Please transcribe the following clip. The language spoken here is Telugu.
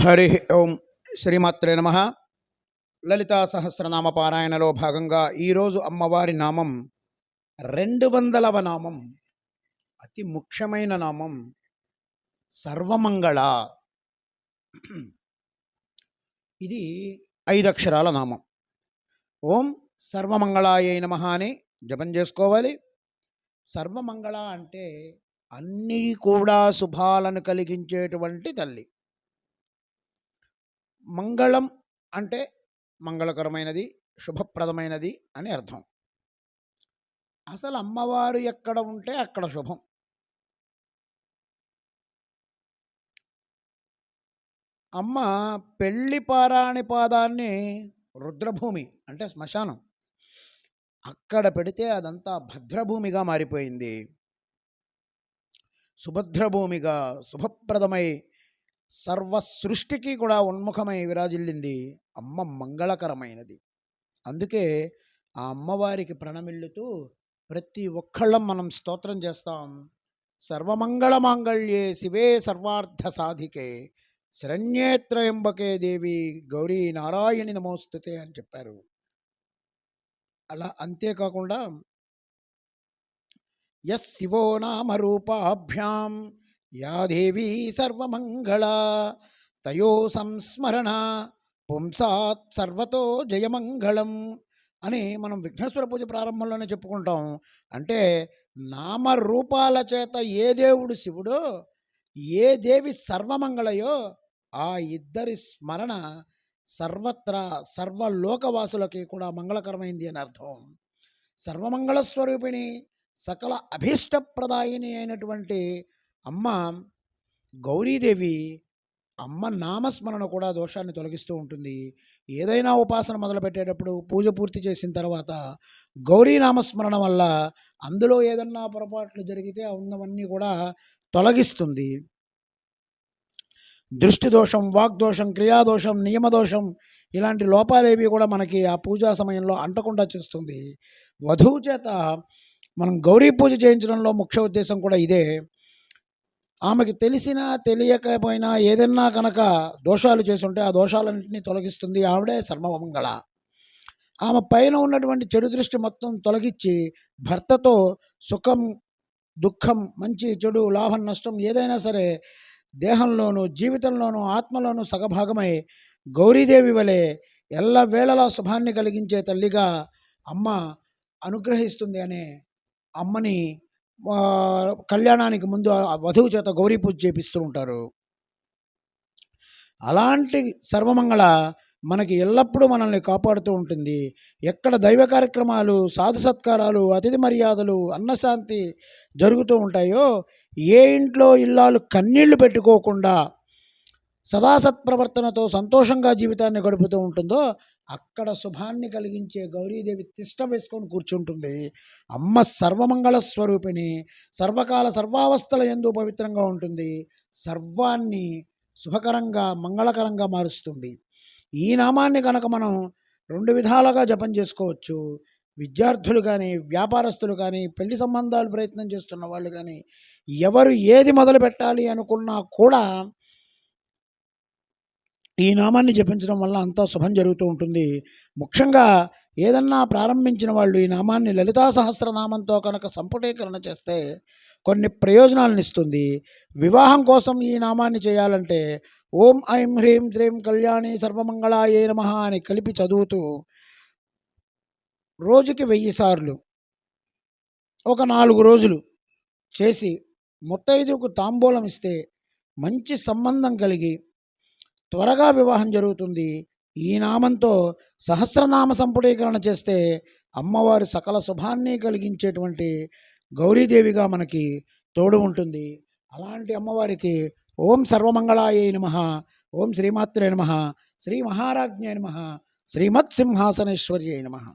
హరి ఓం శ్రీమాత్రే నమ. లలితా సహస్రనామ పారాయణలో భాగంగా ఈరోజు అమ్మవారి నామం రెండు వందలవ నామం. అతి ముఖ్యమైన నామం సర్వమంగళ. ఇది ఐదు అక్షరాల నామం. ఓం సర్వమంగళాయ నమ అని జపం చేసుకోవాలి. సర్వమంగళ అంటే అన్నీ కూడా శుభాలను కలిగించేటువంటి తల్లి. మంగళం అంటే మంగళకరమైనది శుభప్రదమైనది అని అర్థం. అసలు అమ్మవారు ఎక్కడ ఉంటే అక్కడ శుభం. అమ్మ పెళ్ళి పారాణి పాదాన్ని రుద్రభూమి అంటే శ్మశానం. అక్కడ పెడితే అదంతా భద్రభూమిగా మారిపోయింది. సుభద్రభూమిగా శుభప్రదమై సర్వ సృష్టికి కూడా ఉన్ముఖమై విరాజిల్లింది అమ్మ మంగళకరమైనది. అందుకే ఆ అమ్మవారికి ప్రణమిల్లుతూ ప్రతి ఒక్కళ్ళం మనం స్తోత్రం చేస్తాం. సర్వమంగళ మాంగళ్యే శివే సర్వార్థ సాధికే శరణ్యేత్రయంబకే దేవి గౌరీ నారాయణి నమోస్తుతే అని చెప్పారు. అలా అంతేకాకుండా యస్ శివో నామ రూపాభ్యాం యా దేవీ సర్వమంగళ తయో సంస్మరణ పుంసాత్ సర్వతో జయమంగళం అని మనం విఘ్నేశ్వర పూజ ప్రారంభంలోనే చెప్పుకుంటాం. అంటే నామరూపాల చేత ఏ దేవుడు శివుడో ఏ దేవి సర్వమంగళయో ఆ ఇద్దరి స్మరణ సర్వత్రా సర్వలోకవాసులకి కూడా మంగళకరమైంది అని అర్థం. సర్వమంగళ స్వరూపిణి సకల అభీష్టప్రదాయిని అయినటువంటి అమ్మ గౌరీదేవి అమ్మ నామస్మరణ కూడా దోషాన్ని తొలగిస్తూ ఉంటుంది. ఏదైనా ఉపాసన మొదలుపెట్టేటప్పుడు పూజ పూర్తి చేసిన తర్వాత గౌరీ నామస్మరణ వల్ల అందులో ఏదన్నా పొరపాట్లు జరిగితే ఉన్నవన్నీ కూడా తొలగిస్తుంది. దృష్టి దోషం వాగ్దోషం క్రియాదోషం నియమదోషం ఇలాంటి లోపాలేవి కూడా మనకి ఆ పూజా సమయంలో అంటకుండా చేస్తుంది. వధువు చేత మనం గౌరీ పూజ చేయించడంలో ముఖ్య ఉద్దేశం కూడా ఇదే. ఆమెకి తెలిసినా తెలియకపోయినా ఏదన్నా కనుక దోషాలు చేస్తుంటే ఆ దోషాలన్నింటినీ తొలగిస్తుంది ఆవిడే సర్వమంగళ. ఆమె పైన ఉన్నటువంటి చెడు దృష్టి మొత్తం తొలగించి భర్తతో సుఖం దుఃఖం మంచి చెడు లాభం నష్టం ఏదైనా సరే దేహంలోనూ జీవితంలోనూ ఆత్మలోనూ సగభాగమై గౌరీదేవి వలె ఎల్లవేళలా శుభాన్ని కలిగించే తల్లిగా అమ్మ అనుగ్రహిస్తుంది అనే అమ్మని కళ్యాణానికి ముందు వధువు చేత గౌరీ పూజ చేపిస్తూ ఉంటారు. అలాంటి సర్వమంగళ మనకి ఎల్లప్పుడూ మనల్ని కాపాడుతూ ఉంటుంది. ఎక్కడ దైవ కార్యక్రమాలు సాధు సత్కారాలు అతిథి మర్యాదలు అన్నశాంతి జరుగుతూ ఉంటాయో ఏ ఇంట్లో ఇల్లాలు కన్నీళ్ళు పెట్టుకోకుండా సదాసత్ ప్రవర్తనతో సంతోషంగా జీవితాన్ని గడుపుతూ ఉంటుందో అక్కడ శుభాన్ని కలిగించే గౌరీదేవి తిష్టం వేసుకొని కూర్చుంటుంది. అమ్మ సర్వమంగళ స్వరూపిణి సర్వకాల సర్వావస్థల ఎందు పవిత్రంగా ఉంటుంది. సర్వాన్ని శుభకరంగా మంగళకరంగా మారుస్తుంది. ఈ నామాన్ని కనుక మనం రెండు విధాలుగా జపం చేసుకోవచ్చు. విద్యార్థులు కానీ వ్యాపారస్తులు కానీ పెళ్ళి సంబంధాలు ప్రయత్నం చేస్తున్న వాళ్ళు కానీ ఎవరు ఏది మొదలు పెట్టాలి అనుకున్నా కూడా ఈ నామాన్ని జపించడం వల్ల అంతా శుభం జరుగుతూ ఉంటుంది. ముఖ్యంగా ఏదన్నా ప్రారంభించిన వాళ్ళు ఈ నామాన్ని లలితా సహస్రనామంతో కనుక సంపుటీకరణ చేస్తే కొన్ని ప్రయోజనాలను ఇస్తుంది. వివాహం కోసం ఈ నామాన్ని చేయాలంటే ఓం ఐం హ్రీం శ్రీం కళ్యాణి సర్వమంగళాయే నమ అని కలిపి చదువుతూ రోజుకి వెయ్యి సార్లు ఒక నాలుగు రోజులు చేసి ముత్తైదుకు తాంబూలం ఇస్తే మంచి సంబంధం కలిగి త్వరగా వివాహం జరుగుతుంది. ఈ నామంతో సహస్రనామ సంపుటీకరణ చేస్తే అమ్మవారి సకల శుభాన్ని కలిగించేటువంటి గౌరీదేవిగా మనకి తోడు ఉంటుంది. అలాంటి అమ్మవారికి ఓం సర్వమంగళాయ నమ. ఓం శ్రీమాత్రే నమ. శ్రీ మహారాజ్ఞే నమ. శ్రీమత్ నమ.